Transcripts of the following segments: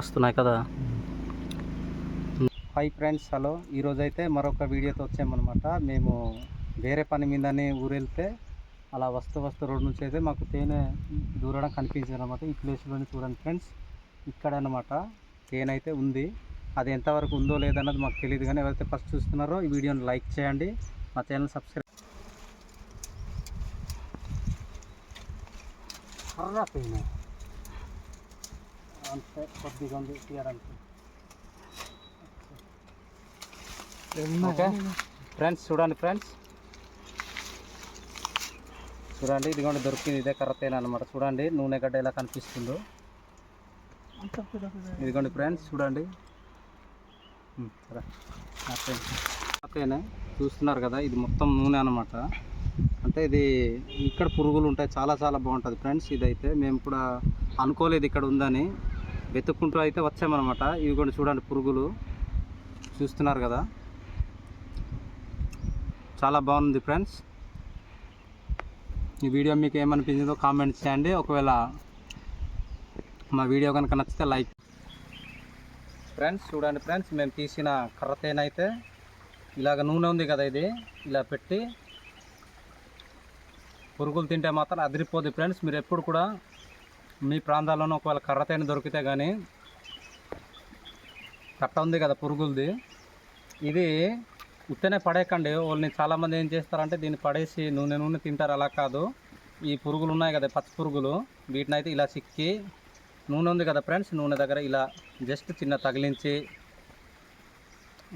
వస్తున్నాయి కదా. Hi friends hello. ఈరోజు అయితే మరొక వీడియోతో వచ్చామన్నమాట. మేము వేరే పని మీదనే ఊరు వెళ్తే అలా వస్తూ వస్తూ రోడ్డు నుంచి అయితే మాకు తేనె దూరడం కనిపించింది అనమాట ఈ ప్లేస్లోని చూడండి ఫ్రెండ్స్ ఇక్కడ అనమాట తేనె అయితే ఉంది. అది ఎంతవరకు ఉందో లేదన్నది మాకు తెలియదు కానీ ఎవరైతే ఫస్ట్ చూస్తున్నారో ఈ వీడియోని లైక్ చేయండి. మా ఛానల్ సబ్స్క్రైబ్ కర్రా తేనె. అంతే కొద్దిగా ఉంది తీయడానికి ఓకే. ఫ్రెండ్స్ చూడండి ఫ్రెండ్స్. చూడండి ఇదిగోండి దొరికింది ఇదే కర్రతేన అనమాట చూడండి నూనె గడ్డ ఎలా కనిపిస్తుందో. ఇదిగోండి ఫ్రెండ్స్ చూడండి. కర్రతేనె చూస్తున్నారు కదా ఇది మొత్తం నూనె అనమాట అంటే ఇది ఇక్కడ పురుగులు ఉంటాయి చాలా చాలా బాగుంటుంది ఫ్రెండ్స్. ఇదైతే మేము కూడా అనుకోలేదు ఇక్కడ ఉందని. వెతుక్కుంటూ అయితే వచ్చామన్నమాట. ఇవి కూడా చూడండి పురుగులు. చూస్తున్నారు కదా. చాలా బాగుంది ఫ్రెండ్స్. ఈ వీడియో మీకు ఏమనిపించిందో కామెంట్ చేయండి. ఒకవేళ మా వీడియో కనుక నచ్చితే లైక్. ఫ్రెండ్స్ చూడండి ఫ్రెండ్స్ మేము తీసిన కర్ర తేనైతే ఇలాగ నూనె ఉంది కదా ఇది. ఇలా పెట్టి పురుగులు తింటే మాత్రం అదిరిపోద్ది ఫ్రెండ్స్. మీరు ఎప్పుడు కూడా మీ ప్రాంతాల్లోనూ ఒకవేళ కర్రతేనె దొరికితే కానీ కట్ట ఉంది కదా పురుగులది. ఇది ఉత్తనే పడేయకండి. వాళ్ళని చాలామంది ఏం చేస్తారంటే దీన్ని పడేసి నూనె నూనె తింటారు. అలా కాదు. ఈ పురుగులు ఉన్నాయి కదా పచ్చి పురుగులు. వీటిని అయితే ఇలా చిక్కి నూనె ఉంది కదా ఫ్రెండ్స్ నూనె దగ్గర ఇలా జస్ట్ చిన్న తగిలించి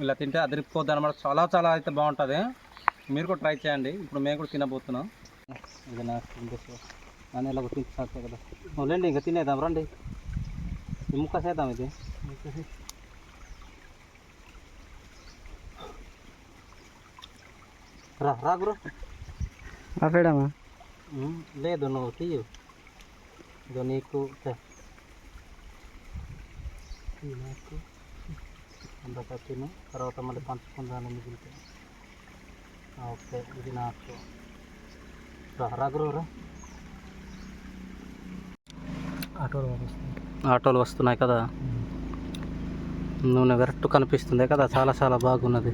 ఇలా తింటే అదిరిపోద్ది అనమాట చాలా చాలా అయితే బాగుంటుంది. మీరు కూడా ట్రై చేయండి. ఇప్పుడు మేము కూడా తినబోతున్నాం. ఇది నాకు అని ఇలా గుర్తించాలి కదా లేండి ఇంకా తినేద్దాం రండి ముక్క చేద్దాం ఇది రా రా గురు ఆపేడమా లేదు నువ్వు తీయు ఇదో నీకు నాకు అందక తిను తర్వాత మళ్ళీ పంచుకుందాను మిగిలితే ఆ, ఓకే ఇది నాకు రా రా గురు రా ఆటోలో ఆటోలు వస్తున్నాయి కదా. నూనె వెరట్టు కనిపిస్తుంది కదా చాలా చాలా బాగున్నది.